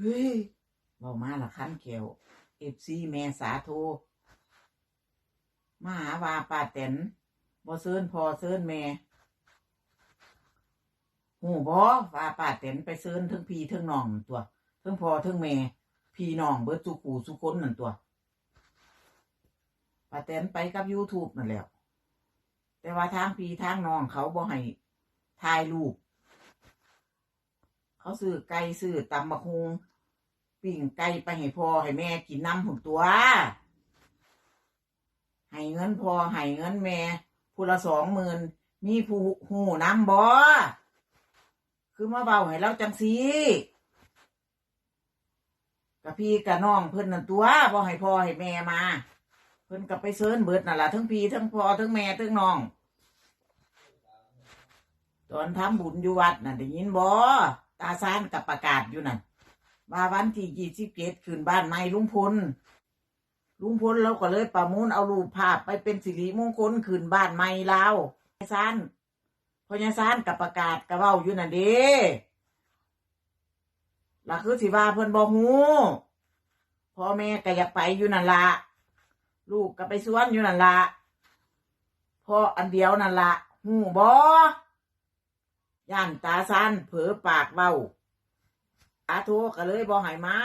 เฮ้ยเบามาละคันแขวเอฟซีแม่สาโทมาหาวาป้าแตนบ่เซินพอเซินแม่หูบ่ว่าป้าแตนไปเซินทั้งพี่ทั้งน้องนั่นตัวทั้งพอทั้งแม่พี่น้องเบิดสุกูสุคนนั่นตัวป้าแตนไปกับ YouTube นั่นแหล้วแต่ว่าทางพี่ทางน้องเขาบ่ให้ถ่ายรูป เขาซื้อไก่ซื้อตำบักฮุงปิ้งไก่ไปให้พ่อให้แม่กินน้ำหุ่นตัวให้เงินพ่อให้เงินแม่ผู้ละสองหมื่นมีผู้หูน้ำบ่คือมาเบาให้เราจังสีกับพี่กับน้องเพิ่นนั่นตัวบ่ให้พ่อให้แม่มา เพิ่นกับไปเซิร์นเบิดนั่นล่ะทั้งพี่ทั้งพ่อทั้งแม่ทั้งน้อง ตอนทำบุญอยู่วัดน่ะได้ยินบ่ ตาซานกับประกาศอยู่นั่นว่าวันที่ยี่สิบเจ็ดคืนบ้านใหม่ลุงพลลุงพลเราก็เลยประมูลเอารูปภาพไปเป็นสิริมงคลคืนบ้านใหม่เราพญาซานพญาซานกับประกาศกับเว้าอยู่นั่นเด้ละคือสิว่าเพิ่นบ่ฮู้พ่อแม่ก็อยากไปอยู่นั่นละลูกก็ไปสวนอยู่นั่นละพ่ออันเดียวนั่นละฮู้บ่ ย่านตาสันเผลอปากเบาตาโทก็เลยบอกหายมา